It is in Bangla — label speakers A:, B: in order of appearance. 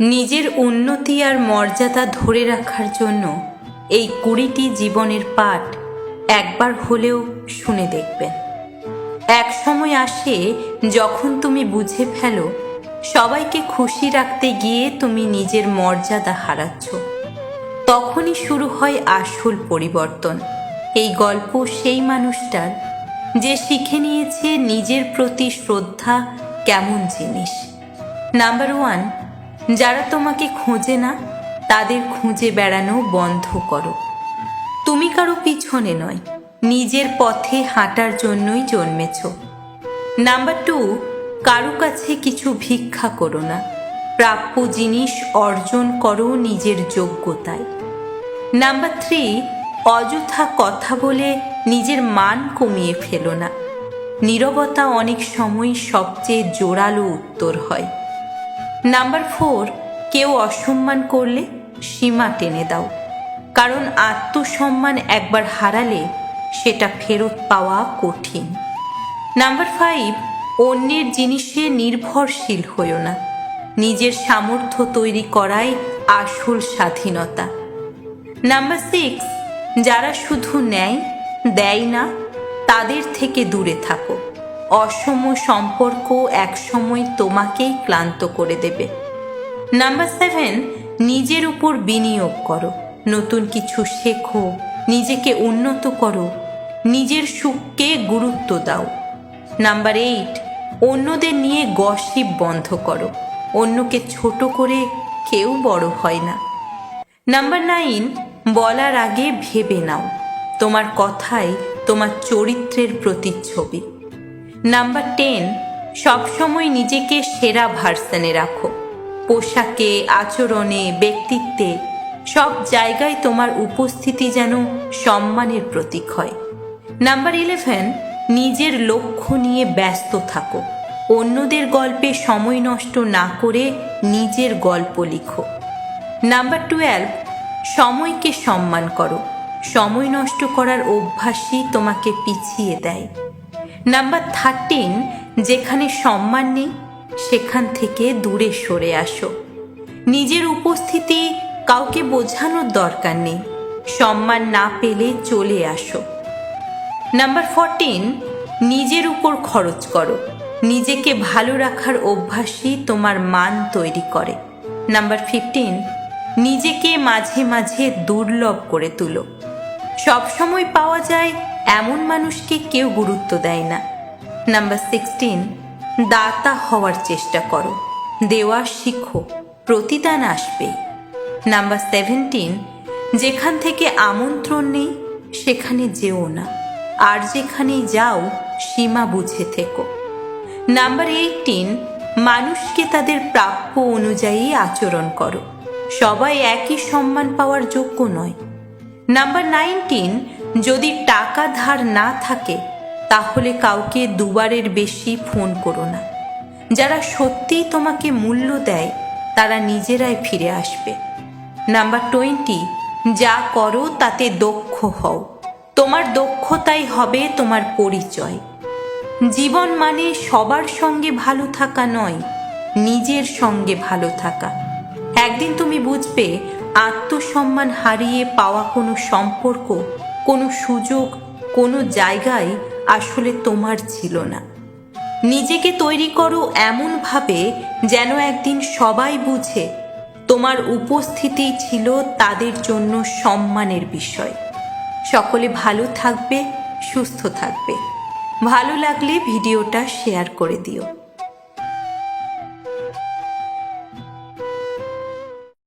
A: নিজের উন্নতি আর মর্যাদা ধরে রাখার জন্য এই কুড়িটি জীবনের পাঠ একবার হলেও শুনে দেখবেন। এক সময় আসে যখন তুমি বুঝে ফেলো, সবাইকে খুশি রাখতে গিয়ে তুমি নিজের মর্যাদা হারাচ্ছ। তখনই শুরু হয় আসল পরিবর্তন। এই গল্প সেই মানুষটার যে শিখে নিয়েছে নিজের প্রতি শ্রদ্ধা কেমন জিনিস। নাম্বার ওয়ান যারা তোমাকে খোঁজে না, তাদের খুঁজে বেড়ানো বন্ধ করো। তুমি কারও পিছনে নয়, নিজের পথে হাঁটার জন্যই জন্মেছ। নাম্বার টু কারও কাছে কিছু ভিক্ষা করো না। প্রাপ্য জিনিস অর্জন করো নিজের যোগ্যতায়। নাম্বার থ্রি অযথা কথা বলে নিজের মান কমিয়ে ফেলো না। নীরবতা অনেক সময় সবচেয়ে জোরালো উত্তর হয়। নাম্বার ফোর কেউ অসম্মান করলে সীমা টেনে দাও। কারণ আত্মসম্মান একবার হারালে সেটা ফেরত পাওয়া কঠিন। নাম্বার ফাইভ অন্যের জিনিসে নির্ভরশীল হইও না। নিজের সামর্থ্য তৈরি করাই আসল স্বাধীনতা। নাম্বার সিক্স যারা শুধু নেয় দেয় না, তাদের থেকে দূরে থাকো। অসম সম্পর্ক একসময় তোমাকেই ক্লান্ত করে দেবে। নাম্বার সেভেন নিজের উপর বিনিয়োগ করো। নতুন কিছু শেখো, নিজেকে উন্নত করো, নিজের সুখকে গুরুত্ব দাও। নাম্বার এইট অন্যদের নিয়ে গসিপ বন্ধ করো। অন্যকে ছোট করে কেউ বড় হয় না। নাম্বার নাইন বলার আগে ভেবে নাও। তোমার কথাই তোমার চরিত্রের প্রতিচ্ছবি। নাম্বার টেন সবসময় নিজেকে সেরা ভার্সনে রাখো। পোশাকে, আচরণে, ব্যক্তিত্বে, সব জায়গায় তোমার উপস্থিতি যেন সম্মানের প্রতীক হয়। নাম্বার ইলেভেন নিজের লক্ষ্য নিয়ে ব্যস্ত থাকো। অন্যদের গল্পে সময় নষ্ট না করে নিজের গল্প লিখো। নাম্বার টুয়েলভ সময়কে সম্মান করো। সময় নষ্ট করার অভ্যাসই তোমাকে পিছিয়ে দেয়। নাম্বার থার্টিন যেখানে সম্মান নেই, সেখান থেকে দূরে সরে আসো। নিজের উপস্থিতি কাউকে বোঝানোর দরকার নেই। সম্মান না পেলে চলে আসো। নাম্বার ফোরটিন নিজের উপর খরচ করো। নিজেকে ভালো রাখার অভ্যাসই তোমার মান তৈরি করে। নাম্বার ফিফটিন নিজেকে মাঝে মাঝে দুর্লভ করে তুলো। সবসময় পাওয়া যায় এমন মানুষকে কেউ গুরুত্ব দেয় না। নাম্বার সিক্সটিন দাতা হওয়ার চেষ্টা করো। দেওয়া শিখো, প্রতিদান আসবে। নাম্বার সেভেন্টিন যেখান থেকে আমন্ত্রণ নেই, সেখানে যেও না। আর যেখানেই যাও, সীমা বুঝে থেকো। নাম্বার এইটিন মানুষকে তাদের প্রাপ্য অনুযায়ী আচরণ করো। সবাই একই সম্মান পাওয়ার যোগ্য নয়। নাম্বার নাইনটিন যদি টাকা ধার না থাকে, তাহলে কাউকে দুবারের বেশি ফোন করো না। যারা সত্যিই তোমাকে মূল্য দেয়, তারা নিজেরাই ফিরে আসবে। নাম্বার টোয়েন্টি, যা করো তাতে দক্ষ হও। তোমার দক্ষতাই হবে তোমার পরিচয়। জীবন মানে সবার সঙ্গে ভালো থাকা নয়, নিজের সঙ্গে ভালো থাকা। একদিন তুমি বুঝবে, আত্মসম্মান হারিয়ে পাওয়া কোনো সম্পর্ক কোনো সুযোগ, কোনো জায়গায় আসলে তোমার ছিল না। নিজেকে তৈরি করো এমনভাবে যেন একদিন সবাই বুঝে তোমার উপস্থিতি ছিল তাদের জন্য সম্মানের বিষয়। সকলে ভালো থাকবে, সুস্থ থাকবে। ভালো লাগলে ভিডিওটা শেয়ার করে দিও।